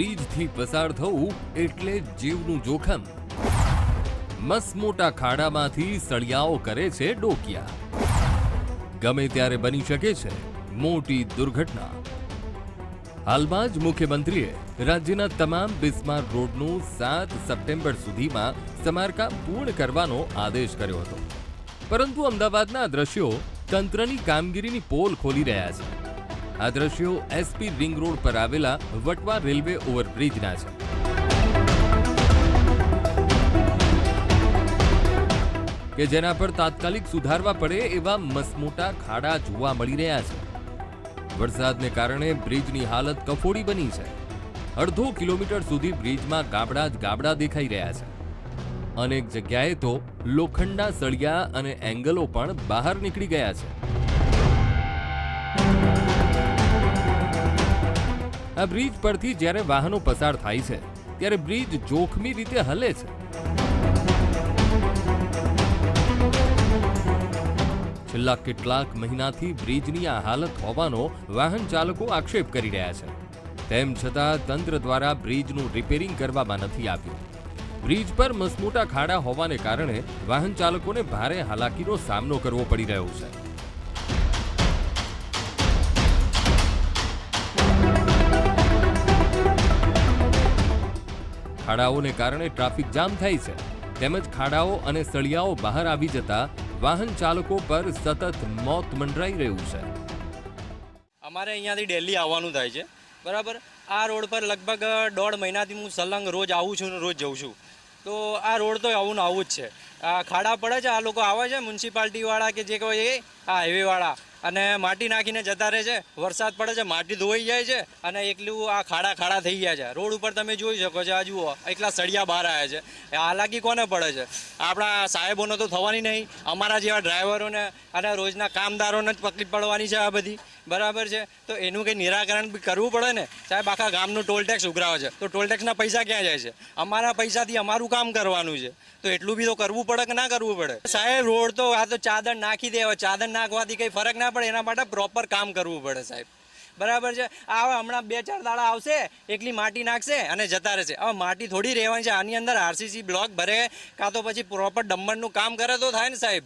બ્રિજથી પસાર થવું એટલે જીવનું જોખમ. મસમોટા ખાડામાંથી સળિયાઓ કરે છે ડોકિયા. ગમે ત્યારે બની શકે છે મોટી દુર્ઘટના. હાલમાં જ મુખ્યમંત્રીએ રાજ્યના તમામ બિસ્માર રોડનું સાત સપ્ટેમ્બર સુધીમાં સમારકામ પૂર્ણ કરવાનો આદેશ કર્યો હતો. પરંતુ અમદાવાદના દ્રશ્યો તંત્રની કામગીરીની પોલ ખોલી રહ્યા છે. આ દ્રશ્યો એસપી રિંગ રોડ પર આવેલા વટવા રેલવે ઓવરબ્રિજના છે. કે જેના પર તાત્કાલિક સુધારવા પડે એવા મસમોટા ખાડા જોવા મળી રહ્યા છે. વરસાદને કારણે બ્રિજની હાલત કફોડી બની છે. અડધો કિલોમીટર સુધી બ્રિજમાં ગાબડા જ ગાબડા દેખાઈ રહ્યા છે. અનેક જગ્યાએ તો લોખંડના સળિયા અને એંગલો પણ બહાર નીકળી ગયા છે. આ બ્રિજ પરથી જ્યારે વાહનો પસાર થાય છે, ત્યારે બ્રિજ જોખમી રીતે હલે છે. છેલ્લા કેટલાક મહિનાથી બ્રિજની આ હાલત હોવાનો વાહન ચાલકો આક્ષેપ કરી રહ્યા છે. તેમ છતાં તંત્ર દ્વારા બ્રિજનું રિપેરિંગ કરવામાં નથી આવ્યું. બ્રિજ પર મસમોટા ખાડા હોવાને કારણે વાહન ચાલકોને ભારે હાલાકીનો સામનો કરવો પડી રહ્યો છે. ખાડાઓને કારણે ટ્રાફિક જામ થાય છે. તેમજ ખાડાઓ અને સળિયાઓ બહાર આવી જતા વાહન ચાલકો પર સતત મોત મંડરાઈ રહ્યું છે. અમારે અહીંયાથી દિલ્હી આવવાનું થાય છે. બરાબર? આ રોડ પર લગભગ દોઢ મહિનાથી હું સલંગ રોજ આવું છું રોજ જઉં છું. તો આ રોડ તો આવું ને આવું જ છે. ખાડા પડે છે, આ લોકો આવે છે, મ્યુનિસિપાલિટીવાળા કે જે કહે એ, આ હાઈવેવાળા અને માટી નાખીને જતા રહે છે. વરસાદ પડે છે, માટી ધોવાઈ જાય છે અને એકલું આ ખાડા ખાડા થઈ ગયા છે. રોડ ઉપર તમે જોઈ શકો છો આ જુઓ એકલા સળિયા બહાર આવ્યા છે. હાલાકી કોને પડે છે? આપણા સાહેબોને તો થવાની નહીં. અમારા જેવા ડ્રાઈવરોને અને રોજના કામદારોને જ તકલીફ પડવાની છે આ બધી. બરાબર છે? તો એનું કંઈ નિરાકરણ કરવું પડે ને? સાહેબ, આખા ગામનું ટોલ ટેક્સ ઉઘરાવે છે. તો ટોલ ટેક્સના પૈસા ક્યાં જાય છે? અમારા પૈસાથી અમારું કામ કરવાનું છે. તો એટલું બી તો કરવું પડે કે ના કરવું પડે? સાહેબ, રોડ તો આ તો ચાદર નાખી દેવા ચાદર નાખવાથી કંઈ ફરક ના પડે. એના માટે પ્રોપર કામ કરવું પડે સાહેબ. બરાબર છે? આ હવે હમણાં બે ચાર દાડા આવશે એકલી માટી નાખશે અને જતા રહેશે. હવે માટી થોડી રહેવાની છે આની અંદર આરસીસી બ્લોક ભરે કાં તો પછી પ્રોપર ડમ્બરનું કામ કરે તો થાય ને સાહેબ.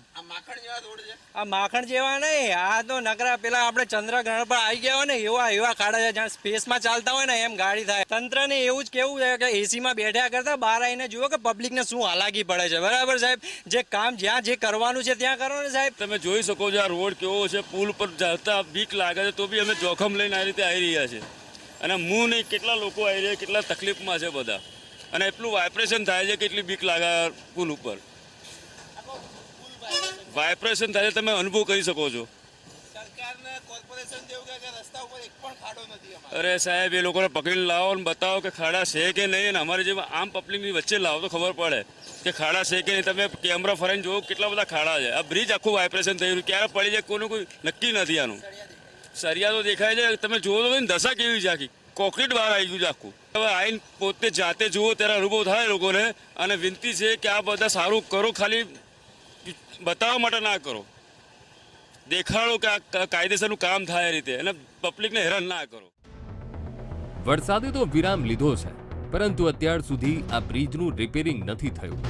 આ માખણ જેવા નહીં આ તો નકરા પેલા આપણે ચંદ્રગ્રહણ પર આવી ગયા હોય ને એવા એવા ખાડા છે જ્યાં સ્પેસમાં ચાલતા હોય ને એમ ગાડી થાય. તંત્રને એવું જ કેવું છે કે એસીમાં બેઠ્યા કરતા બહાર આવીને જુઓ કે પબ્લિકને શું હાલાકી પડે છે. બરાબર સાહેબ? જે કામ જ્યાં જે કરવાનું છે ત્યાં કરો ને સાહેબ. તમે જોઈ શકો છો આ રોડ કેવો છે પુલ પર જતા બીક લાગે છે તો બી અમે જોખમ લઈને આ રીતે આવી રહ્યા છે. અને હું નહીં કેટલા લોકો આવી રહ્યા કેટલા તકલીફમાં છે બધા. અને એટલું વાઇબ્રેશન થાય છે કે એટલી બીક લાગે પુલ ઉપર. વાઇબ્રેશન થાય છે તમે અનુભવ કરી શકો છો. અરે સાહેબ એ લોકોને પકડીને લાવો અને બતાવો કે ખાડા છે કે નહીં અને અમારી જેમ આમ પબ્લિકની વચ્ચે લાવો તો ખબર પડે કે ખાડા છે કે નહીં. તમે કેમેરા ફરીને જોવો કેટલા બધા ખાડા છે. આ બ્રિજ આખું વાઇબ્રેશન થઈ રહ્યું ક્યારે પડી જાય કોઈનું કોઈ નક્કી નથી આનું. સરિયા તો દેખાય છે, તમે જુઓ તો દશા કેવી છે આખી. કોન્ક્રીટ બહાર આવી ગયું છે આખું. હવે આઈને પોતે જાતે જુઓ, ત્યારે અનુભવ થાય લોકોને. અને વિનંતી છે કે આ બધા સારું કરો, ખાલી બતાવવા માટે ના કરો. દેખાડો કે આ કાયદેસરનું કામ થાય રીતે, અને પબ્લિકને હેરાન ના કરો. વરસાદે તો વિરામ લીધો છે, પરંતુ અત્યાર સુધી આ બ્રિજનું રિપેરિંગ નથી થયું.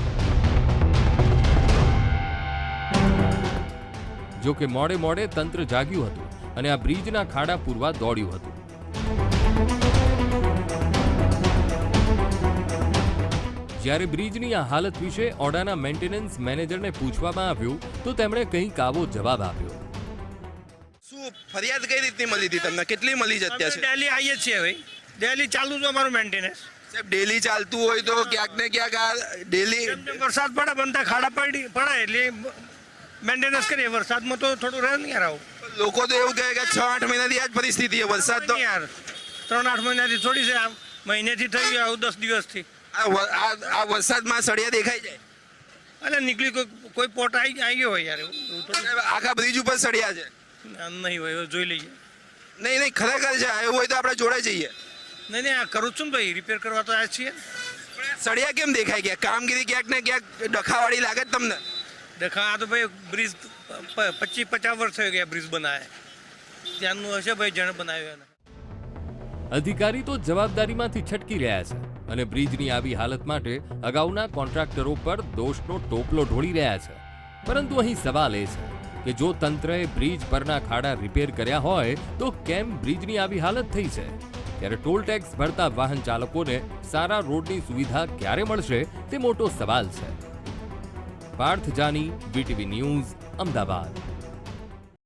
જો કે મોડે મોડે તંત્ર જાગ્યું હતું. અને આ બ્રિજના ખાડા પૂરવા દોડ્યું હતું. જ્યારે બ્રિજની આ હાલત વિશે ઓડાના મેન્ટેનન્સ મેનેજરને પૂછવામાં આવ્યું તો તેમણે કંઈક આવો જવાબ આપ્યો. શું ફરિયાદ કઈ રીતની મળી હતી તમને? કેટલી મળી છે અત્યારે? ડેલી આવીએ છીએ ભાઈ. ડેલી ચાલુ છે અમારું મેન્ટેનન્સ. સાહેબ ડેલી ચાલતું હોય તો ક્યાંક ને ક્યાંક આ ડેલી વરસાદ પડે બનતા ખાડા પડી પડે એટલે મેન્ટેનન્સ કરીએ વરસાદમાં તો થોડું રહે ને યાર આવું. લોકો તો એવું કહે કે છ આઠ મહિનાથી આ જ પરિસ્થિતિ છે વરસાદ તો યાર. ત્રણ આઠ મહિનાથી થોડી છે આ મહિનેથી થઈ ગયું આવું દસ દિવસથી. આ આ આ વરસાદમાં સળિયા દેખાઈ જાય અરે નીકળી કોઈ કોઈ પોટ આવી આવી ગયો હોય યાર એવું એવું થોડું. આખા બ્રિજ ઉપર સળિયા છે. આમ નહીં હોય જોઈ લઈએ. નહીં નહીં ખરેખર છે એવું હોય તો આપણે જોડાઈ જઈએ. નહીં નહીં આ કરું જ છું ને ભાઈ રિપેર કરવા તો જ છીએ. સળિયા કેમ દેખાય? ગયા કામગીરી ક્યાંક ને ક્યાંક ડખાવાળી લાગે જ તમને. દેખા, આ તો ભાઈ બ્રિજ પચીસ પચાસ વર્ષ થઈ ગયા બ્રિજ બનાવે. ત્યાંનું હશે ભાઈ, જણ બનાવ્યો એને. અધિકારી તો જવાબદારીમાંથી છટકી રહ્યા છે અને બ્રિજની આવી હાલત માટે અગાઉના કોન્ટ્રાક્ટરો પર દોષનો ટોપલો ઢોળી રહ્યા છે. પરંતુ અહીં સવાલ એ છે કે જો તંત્રએ બ્રિજ પરના ખાડા રિપેર કર્યા હોય, તો કેમ બ્રિજની આવી હાલત થઈ છે? ત્યારે ટોલ ટેક્સ ભરતા વાહન ચાલકોને સારા રોડની સુવિધા ક્યારે મળશે, તે મોટો સવાલ છે. Parth Jani VTV news Ahmedabad.